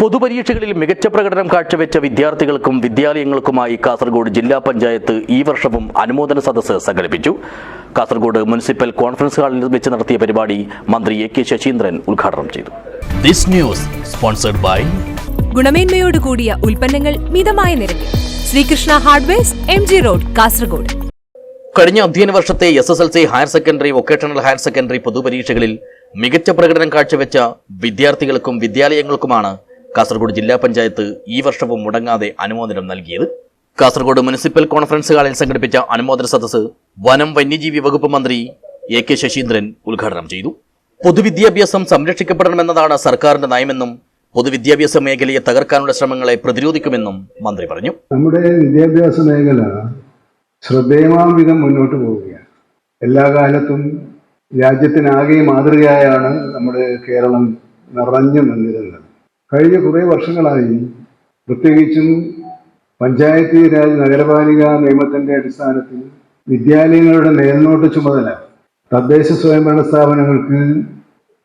പൊതുപരീക്ഷകളിൽ മികച്ച പ്രകടനം കാഴ്ചവെച്ച വിദ്യാർത്ഥികൾക്കും വിദ്യാലയങ്ങൾക്കുമായി കാസർഗോഡ് ജില്ലാ പഞ്ചായത്ത് ഈ വർഷവും അനുമോദന സദസ്സ് സംഘടിപ്പിച്ചു. കാസർഗോഡ് മുനിസിപ്പൽ കോൺഫറൻസ് ഹാളിൽ വെച്ച് നടത്തിയ പരിപാടി മന്ത്രി എ കെ ശശീന്ദ്രൻ ഉദ്ഘാടനം ചെയ്തു. This news sponsored by ഗുണമേന്മയോട് കൂടിയ ഉൽപ്പന്നങ്ങൾ മിതമായ നിരക്കിൽ. Sreekrishna hardwares M G road Kasaragod. കഴിഞ്ഞ അധ്യയന വർഷത്തെ S S L C higher secondary vocational higher secondary പൊതുപരീക്ഷകളിൽ മികച്ച പ്രകടനം കാഴ്ചവെച്ച വിദ്യാർത്ഥികൾക്കും വിദ്യാലയങ്ങൾക്കുമാണ് കാസർഗോഡ് ജില്ലാ പഞ്ചായത്ത് ഈ വർഷവും മുടങ്ങാതെ അനുമോദനം നൽകിയത്. കാസർഗോഡ് മുനിസിപ്പൽ കോൺഫറൻസ് ഹാളിൽ സംഘടിപ്പിച്ച അനുമോദന സദസ് വനം വന്യജീവി വകുപ്പ് മന്ത്രി എ കെ ശശീന്ദ്രൻ ഉദ്ഘാടനം ചെയ്തു. പൊതുവിദ്യാഭ്യാസം സംരക്ഷിക്കപ്പെടണമെന്നതാണ് സർക്കാരിന്റെ നയമെന്നും പൊതുവിദ്യാഭ്യാസ മേഖലയെ തകർക്കാനുള്ള ശ്രമങ്ങളെ പ്രതിരോധിക്കുമെന്നും മന്ത്രി പറഞ്ഞു. നമ്മുടെ വിദ്യാഭ്യാസ മേഖല ശ്രദ്ധേയമാംവിധം മുന്നോട്ട് പോവുകയാണ്. എല്ലാ കാലത്തും രാജ്യത്തിനാകെ മാതൃകയായാണ് നമ്മുടെ കേരളം നിറഞ്ഞു നിന്നിരുന്നത്. കഴിഞ്ഞ കുറേ വർഷങ്ങളായി പ്രത്യേകിച്ചും പഞ്ചായത്തി രാജ് നഗരപാലിക നിയമത്തിന്റെ അടിസ്ഥാനത്തിൽ വിദ്യാലയങ്ങളുടെ മേൽനോട്ട ചുമതല തദ്ദേശ സ്വയംഭരണ സ്ഥാപനങ്ങൾക്ക്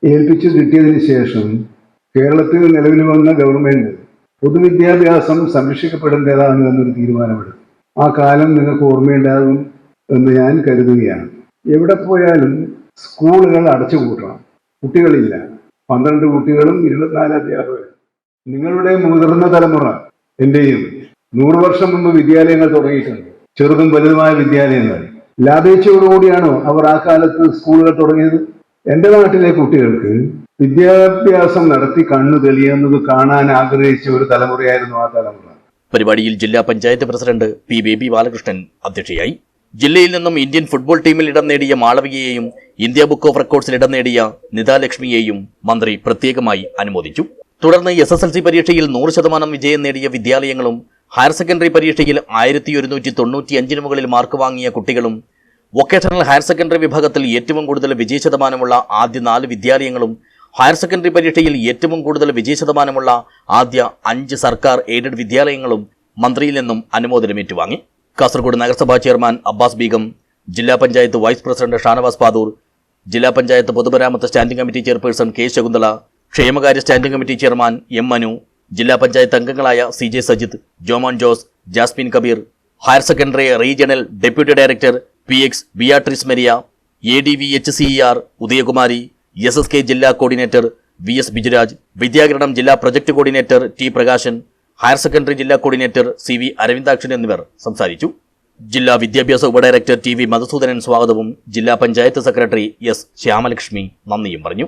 ഏൽപ്പിച്ചു കിട്ടിയതിന് ശേഷം കേരളത്തിൽ നിലവിൽ വന്ന ഗവൺമെന്റ് പൊതുവിദ്യാഭ്യാസം സംരക്ഷിക്കപ്പെടേണ്ടതാണ് എന്നൊരു തീരുമാനമെടുത്തു. ആ കാലം നിങ്ങൾക്ക് ഓർമ്മയുണ്ടാകും എന്ന് ഞാൻ കരുതുകയാണ്. എവിടെ പോയാലും സ്കൂളുകൾ അടച്ചുപൂട്ടണം. കുട്ടികളില്ല. പന്ത്രണ്ട് കുട്ടികളും ഇരുപത്തിനാല് അധ്യാപകരും. നിങ്ങളുടെ മുതിർന്ന തലമുറ എന്റെയും നൂറു വർഷം മുമ്പ് വിദ്യാലയങ്ങൾ തുടങ്ങിയിട്ടുണ്ട്. ചെറുതും വലുതുമായ വിദ്യാലയങ്ങൾ. ലാഭേച്ഛയോടുകൂടിയാണോ അവർ ആ കാലത്ത് സ്കൂളുകൾ തുടങ്ങിയത്? എന്റെ നാട്ടിലെ കുട്ടികൾക്ക് വിദ്യാഭ്യാസം നടത്തി കണ്ണു തെളിയുന്നത് കാണാൻ ആഗ്രഹിച്ച ഒരു തലമുറയായിരുന്നു ആ തലമുറ. പരിപാടിയിൽ ജില്ലാ പഞ്ചായത്ത് പ്രസിഡന്റ് പി ബേബി ബാലകൃഷ്ണൻ അധ്യക്ഷയായി. ജില്ലയിൽ നിന്നും ഇന്ത്യൻ ഫുട്ബോൾ ടീമിൽ ഇടം നേടിയ മാളവികയെയും ഇന്ത്യ ബുക്ക് ഓഫ് റെക്കോർഡ്സിൽ ഇടം നേടിയ നിതാലക്ഷ്മിയെയും മന്ത്രി പ്രത്യേകമായി അനുമോദിച്ചു. തുടർന്ന് എസ് എസ് എൽ സി പരീക്ഷയിൽ നൂറ് ശതമാനം വിജയം നേടിയ വിദ്യാലയങ്ങളും ഹയർ സെക്കൻഡറി പരീക്ഷയിൽ ആയിരത്തി ഒരുന്നൂറ്റി തൊണ്ണൂറ്റി അഞ്ചിന് മുകളിൽ മാർക്ക് വാങ്ങിയ കുട്ടികളും വൊക്കേഷണൽ ഹയർ സെക്കൻഡറി വിഭാഗത്തിൽ ഏറ്റവും കൂടുതൽ വിജയ ശതമാനമുള്ള ആദ്യ നാല് വിദ്യാലയങ്ങളും ഹയർ സെക്കൻഡറി പരീക്ഷയിൽ ഏറ്റവും കൂടുതൽ വിജയ ശതമാനമുള്ള ആദ്യ അഞ്ച് സർക്കാർ എയ്ഡഡ് വിദ്യാലയങ്ങളും മന്ത്രിയിൽ നിന്നും അനുമോദനം ഏറ്റുവാങ്ങി കാസർഗോഡ് നഗരസഭാ ചെയർമാൻ അബ്ബാസ് ബീഗം ജില്ലാ പഞ്ചായത്ത് വൈസ് പ്രസിഡന്റ് ഷാനവാസ് പാദൂർ ജില്ലാ പഞ്ചായത്ത് പൊതുമരാമത്ത് standing committee chairperson K Shakuntala ക്ഷേമകാര്യ standing committee chairman M Manu ജില്ലാ പഞ്ചായത്ത് അംഗങ്ങളായ C J Sajith Jomon Jose Jasmin Kabeer higher secondary regional deputy director P X Beatrice Meria A D V H C R Udayakumari S S K ജില്ലാ coordinator V S Bijuraj Vidyakiranam ജില്ലാ project coordinator T Prakashan higher secondary ജില്ലാ coordinator C V Aravindakshan എന്നിവർ സംസാരിച്ചു. ജില്ലാ വിദ്യാഭ്യാസ ഉപഡയറക്ടർ T V Madhusoodanan സ്വാഗതവും ജില്ലാ panchayat secretary S Shyamalakshmi നന്ദിയും പറഞ്ഞു.